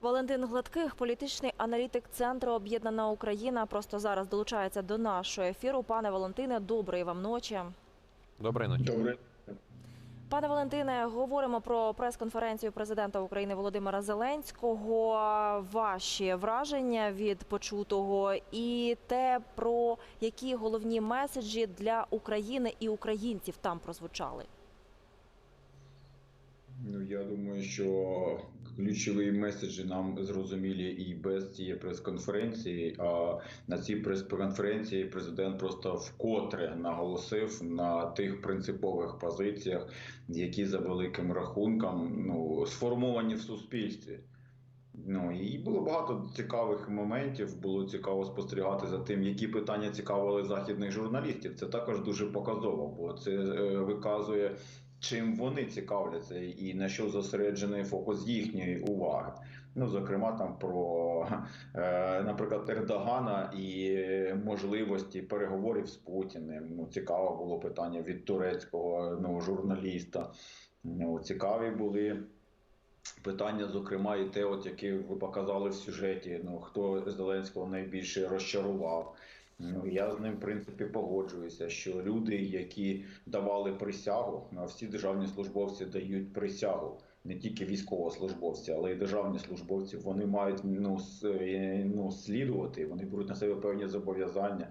Валентин Гладких, політичний аналітик центру Об'єднана Україна, просто зараз долучається до нашого ефіру. Пане Валентине, доброї вам ночі. Доброї ночі. Добре. Пане Валентине, говоримо про прес-конференцію президента України Володимира Зеленського. Ваші враження від почутого і те, про які головні меседжі для України і українців там прозвучали. Ну я думаю, що ключові меседжі нам зрозумілі і без цієї прес-конференції. А на цій прес-конференції президент просто вкотре наголосив на тих принципових позиціях, які за великим рахунком ну сформовані в суспільстві. Ну і було багато цікавих моментів. Було цікаво спостерігати за тим, які питання цікавили західних журналістів. Це також дуже показово, бо це е, виказує, чим вони цікавляться і на що зосереджений фокус їхньої уваги. Ну, зокрема, там про, е, наприклад, Ердогана і можливості переговорів з Путіним. Ну, цікаве було питання від турецького ну, журналіста. Ну, цікаві були. Питання, зокрема, і те, от яке ви показали в сюжеті. Ну хто Зеленського найбільше розчарував. Ну я з ним в принципі погоджуюся, що люди, які давали присягу, всі державні службовці дають присягу, не тільки військовослужбовці, але й державні службовці. Вони мають ну, е, ну слідувати, вони беруть на себе певні зобов'язання.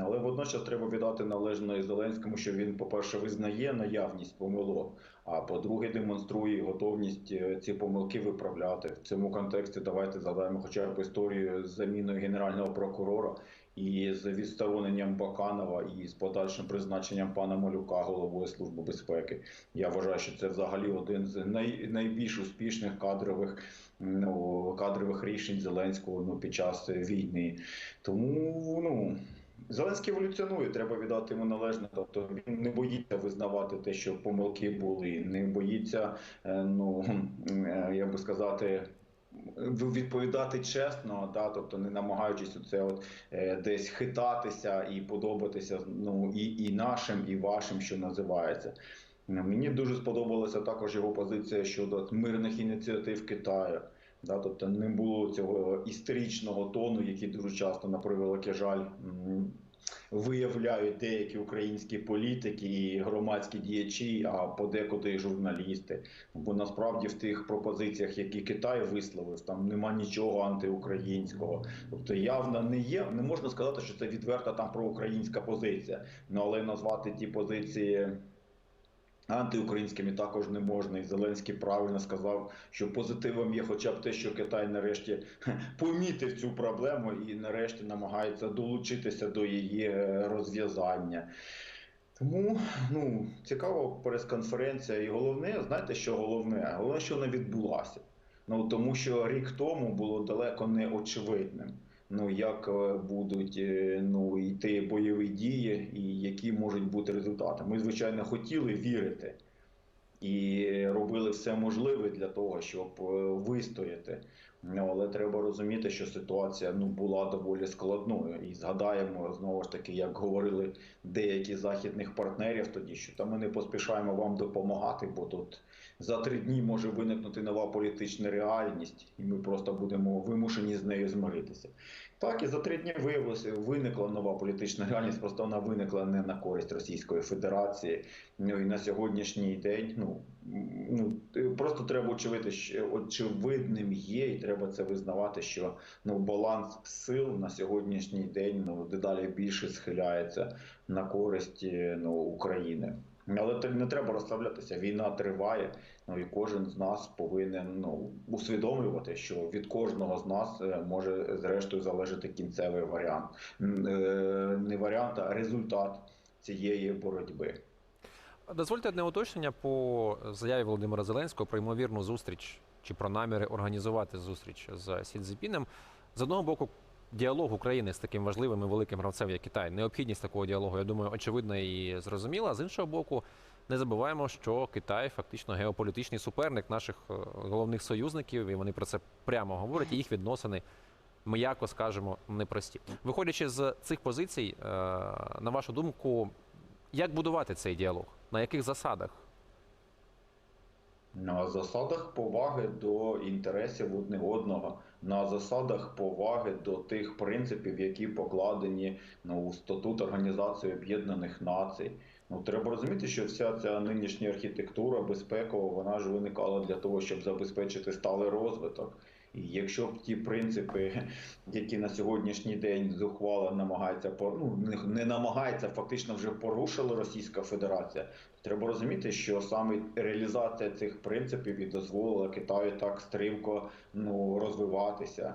Але водночас треба віддати належне Зеленському, що він, по-перше, визнає наявність помилок, а по-друге, демонструє готовність е, ці помилки виправляти. В цьому контексті давайте згадаємо хоча б історію з заміною генерального прокурора і з відстороненням Баканова і з подальшим призначенням пана Малюка головою служби безпеки. Я вважаю, що це взагалі один з най, найбільш успішних кадрових ну, кадрових рішень Зеленського ну, під час війни. Тому ну. Зеленський еволюціонує, треба віддати йому належне. Тобто він не боїться визнавати те, що помилки були, не боїться, е, ну е, як би сказати. Відповідати чесно, да, тобто не намагаючись оце от е, десь хитатися і подобатися ну і, і нашим, і вашим, що називається. Мені дуже сподобалася також його позиція щодо мирних ініціатив Китаю. Да, тобто не було цього історичного тону, який дуже часто, на превеликий жаль, виявляють деякі українські політики і громадські діячі, а подекуди і журналісти. Бо насправді в тих пропозиціях, які Китай висловив, там нема нічого антиукраїнського. Тобто явно не є. Не можна сказати, що це відверта там проукраїнська позиція. Ну але назвати ті позиції. Антиукраїнськими також не можна, і Зеленський правильно сказав, що позитивом є хоча б те, що Китай нарешті помітив цю проблему і нарешті намагається долучитися до її е, розв'язання. Тому ну цікава прес-конференція, і головне, знаєте, що головне? Головне, що вона відбулася. Ну тому що рік тому було далеко не очевидним. Ну як е, будуть е, ну йти бойові дії, і які можуть бути результати. Ми звичайно хотіли вірити і робили все можливе для того, щоб е, вистояти. Ну, але треба розуміти, що ситуація ну була доволі складною. І згадаємо знову ж таки, як говорили деякі західних партнерів тоді, що та ми не поспішаємо вам допомагати, бо тут за три дні може виникнути нова політична реальність, і ми просто будемо вимушені з нею змиритися. Так і за три дні виявилося, виникла нова політична реальність, просто вона виникла не на користь Російської Федерації. Ну і на сьогоднішній день, ну ну просто треба очевидно, що очевидним є, і треба це визнавати, що ну баланс сил на сьогоднішній день ну дедалі більше схиляється на користь ну України. Але не треба розслаблятися. Війна триває. Ну і кожен з нас повинен ну усвідомлювати, що від кожного з нас е, може зрештою залежати кінцевий варіант, е, не варіант, а результат цієї боротьби. Дозвольте одне уточнення по заяві Володимира Зеленського про ймовірну зустріч чи про наміри організувати зустріч з Сі Цзіпіном. З одного боку, діалог України з таким важливим і великим гравцем, як Китай, необхідність такого діалогу, я думаю, очевидна і зрозуміла. З іншого боку, не забуваємо, що Китай фактично геополітичний суперник наших е, головних союзників, і вони про це прямо говорять. І їх відносини, м'яко скажемо, непрості. Виходячи з цих позицій, е, на вашу думку, як будувати цей діалог? На яких засадах? на засадах поваги до інтересів одне одного, на засадах поваги до тих принципів, які покладені ну, у статут Організації Об'єднаних Націй. Ну, треба розуміти, що вся ця нинішня архітектура безпекова, вона ж виникала для того, щоб забезпечити сталий розвиток. Якщо б ті принципи, які на сьогоднішній день зухвало намагається ну, не- намагається, фактично вже порушила Російська Федерація, треба розуміти, що саме реалізація цих принципів і дозволила Китаю так стрімко ну, розвиватися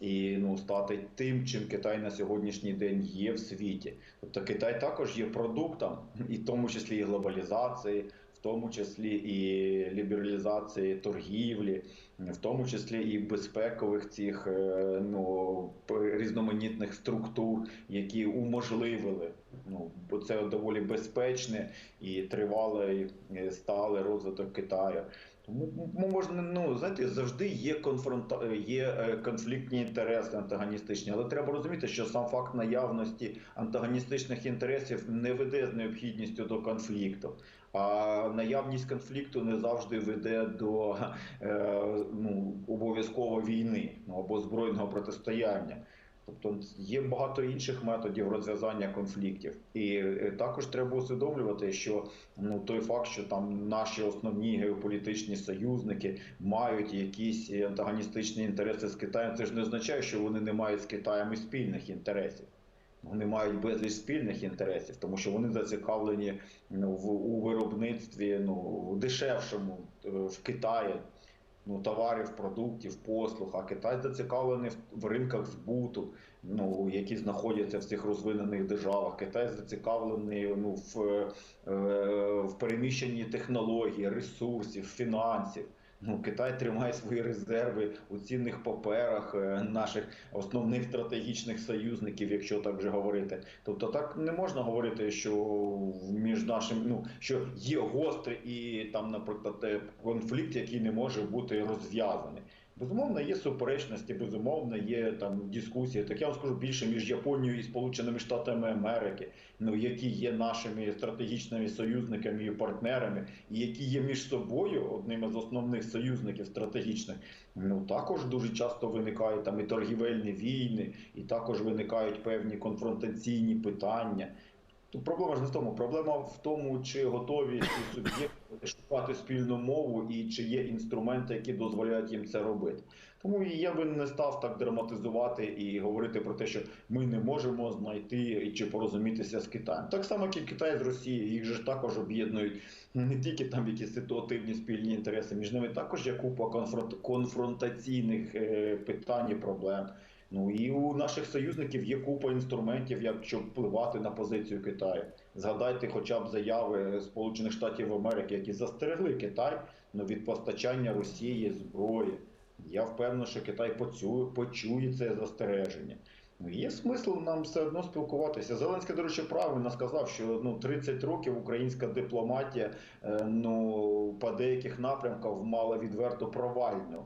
і ну, стати тим, чим Китай на сьогоднішній день є в світі. Тобто Китай також є продуктом, і в тому числі і глобалізації, тому числі і лібералізації торгівлі, в тому числі і безпекових цих е, ну, різноманітних структур, які уможливили. Ну, бо це доволі безпечне і тривалий стали розвиток Китаю. Можна ну знаєте, завжди є конфронта є е, конфліктні інтереси антагоністичні, але треба розуміти, що сам факт наявності антагоністичних інтересів не веде з необхідністю до конфлікту. А наявність конфлікту не завжди веде до е, ну, обов'язково війни ну, або збройного протистояння. Тобто є багато інших методів розв'язання конфліктів, і е, також треба усвідомлювати, що ну той факт, що там наші основні геополітичні союзники мають якісь антагоністичні інтереси з Китаєм, це ж не означає, що вони не мають з Китаєм і спільних інтересів. Вони мають безліч спільних інтересів, тому що вони зацікавлені ну, в у виробництві ну дешевшому е, в Китаї ну, товарів, продуктів, послуг. А Китай зацікавлений в, ринках збуту, ну які знаходяться в цих розвинених державах. Китай зацікавлений ну в, е, в переміщенні технологій, ресурсів, фінансів. Ну, Китай тримає свої резерви у цінних паперах е, наших основних стратегічних союзників, якщо так вже говорити. Тобто, так не можна говорити, що між нашим ну що є гострий і там, наприклад, е, конфлікт, який не може бути розв'язаний. Безумовно, є суперечності, безумовно, є там дискусії. Так я вам скажу більше між Японією і Сполученими Штатами Америки, ну які є нашими стратегічними союзниками і партнерами, і які є між собою одним із основних союзників стратегічних. Ну також дуже часто виникають там і торгівельні війни, і також виникають певні конфронтаційні питання. Тут проблема ж не в тому. Проблема в тому, чи готові ці суб'єкти шукати спільну мову і чи є інструменти, які дозволяють їм це робити. Тому я би не став так драматизувати і говорити про те, що ми не можемо знайти чи порозумітися з Китаєм. Так само, як і Китай з Росією, їх же ж також об'єднують не тільки там якісь ситуативні спільні інтереси, між ними також є купа конфронт- конфронтаційних е, питань і проблем. Ну і у наших союзників є купа інструментів, як щоб впливати на позицію Китаю. Згадайте, хоча б заяви Сполучених Штатів Америки, які застерегли Китай ну, від постачання Росії зброї. Я впевнений, що Китай поцю- почує це застереження. Ну, є смисл нам все одно спілкуватися. Зеленський, до речі, правильно сказав, що ну 30 років українська дипломатія е, ну по деяких напрямках мала відверто провальну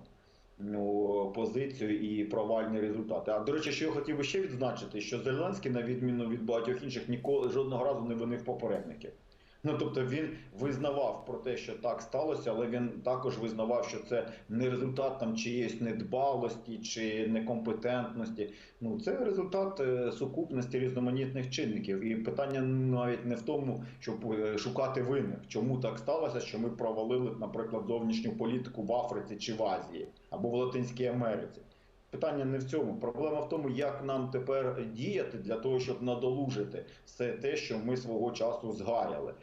ну, позицію і провальні результати. А до речі, що я хотів би ще відзначити, що Зеленський, на відміну від багатьох інших, ніколи жодного разу не винив попередників. Ну тобто він визнавав про те, що так сталося, але він також визнавав, що це не результат там чиєїсь недбалості чи некомпетентності. Ну це результат е, сукупності різноманітних чинників. І питання навіть не в тому, щоб е, шукати винних, чому так сталося, що ми провалили, наприклад, зовнішню політику в Африці чи в Азії або в Латинській Америці. Питання не в цьому. Проблема в тому, як нам тепер діяти для того, щоб надолужити все те, що ми свого часу згаяли.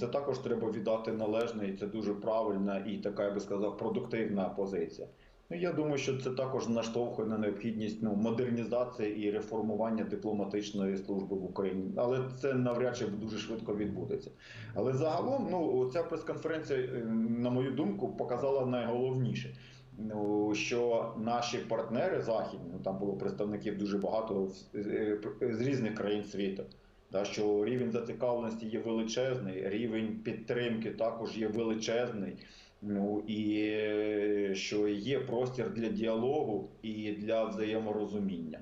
Це також треба віддати належне, і це дуже правильна і така, я би сказав, продуктивна позиція. Ну, я думаю, що це також наштовхує на необхідність ну, модернізації і реформування дипломатичної служби в Україні. Але це навряд чи дуже швидко відбудеться. Але загалом, ну, ця прес-конференція, е, на мою думку, показала найголовніше. Ну, що наші партнери західні, ну там було представників дуже багато з, з- різних країн світу. Да, що рівень зацікавленості є величезний, рівень підтримки також є величезний. Ну і е, що є простір для діалогу і для взаєморозуміння.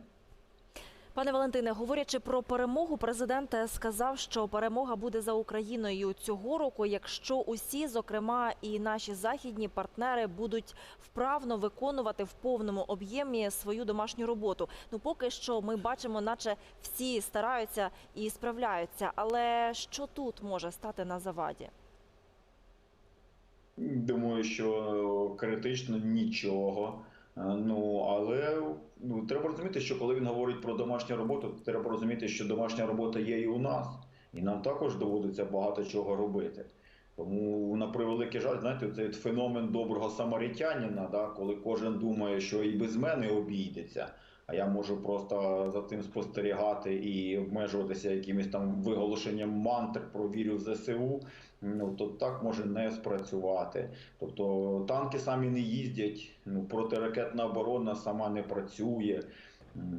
Пане Валентине, говорячи про перемогу, президент сказав, що перемога буде за Україною цього року, якщо усі, зокрема і наші західні партнери, будуть вправно виконувати в повному об'ємі свою домашню роботу. Ну поки що ми бачимо, наче всі стараються і справляються. Але що тут може стати на заваді? Думаю, що критично нічого. Е, Ну але ну треба розуміти, що коли він говорить про домашню роботу, то треба розуміти, що домашня робота є і у нас, і нам також доводиться багато чого робити. Тому на превеликий жаль, знаєте, цей феномен доброго самаритянина, да, коли кожен думає, що і без мене обійдеться, а я можу просто за тим спостерігати і обмежуватися якимось там виголошенням мантр про вірю в ЗСУ. Ну то так може не спрацювати. Тобто танки самі не їздять, ну протиракетна оборона сама не працює.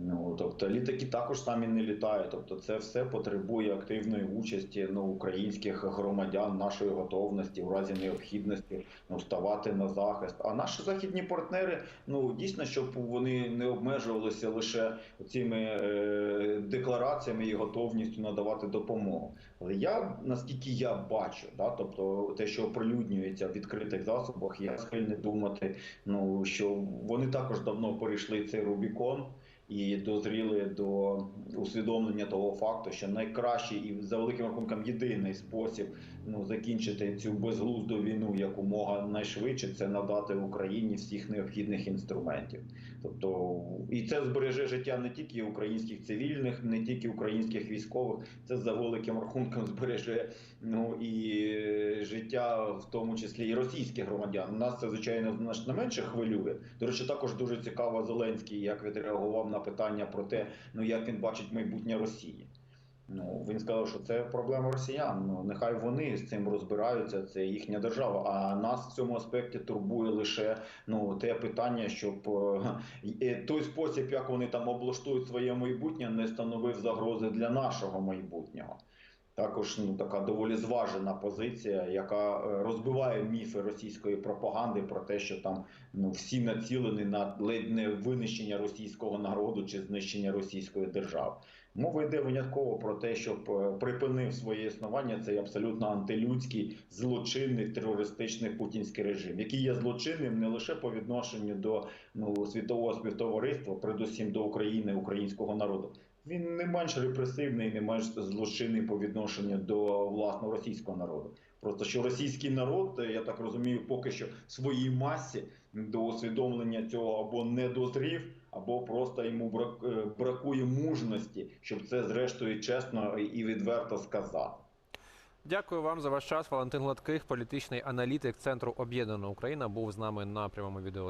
Ну, тобто літаки також самі не літають. Тобто, це все потребує активної участі ну, українських громадян, нашої готовності в разі необхідності ну, ставати на захист. А наші західні партнери, ну дійсно, щоб вони не обмежувалися лише цими е, деклараціями і готовністю надавати допомогу. Але я наскільки я бачу, да, тобто те, що оприлюднюється в відкритих засобах, я схильний думати, ну що вони також давно перейшли цей Рубікон і дозріли до усвідомлення того факту, що найкращий і за великим рахунком єдиний спосіб ну закінчити цю безглузду війну якомога найшвидше це надати Україні всіх необхідних інструментів. Тобто, і це збереже життя не тільки українських цивільних, не тільки українських військових, це за великим рахунком збереже ну і життя, в тому числі і російських громадян. Нас це звичайно значно менше хвилює. До речі, також дуже цікаво Зеленський, як відреагував на питання про те, ну як він бачить майбутнє Росії. Ну він сказав, що це проблема росіян. Ну нехай вони з цим розбираються. Це їхня держава. А нас в цьому аспекті турбує лише ну те питання, щоб е, той спосіб, як вони там облаштують своє майбутнє, не становив загрози для нашого майбутнього. Також ну така доволі зважена позиція, яка е, розбиває міфи російської пропаганди про те, що там ну всі націлені на ледь не винищення російського народу чи знищення російської держави. Мова йде винятково про те, щоб е, припинив своє існування цей абсолютно антилюдський злочинний терористичний путінський режим, який є злочинним не лише по відношенню до ну світового співтовариства, передусім до України, українського народу. Він не менш репресивний, не менш злочинний по відношенню до власного російського народу. Просто що російський народ, я так розумію, поки що своїй масі до усвідомлення цього або не дозрів, або просто йому е, бракує мужності, щоб це зрештою чесно і відверто сказати. Дякую вам за ваш час. Валентин Гладких, політичний аналітик Центру Об'єднана Україна, був з нами на прямому відео.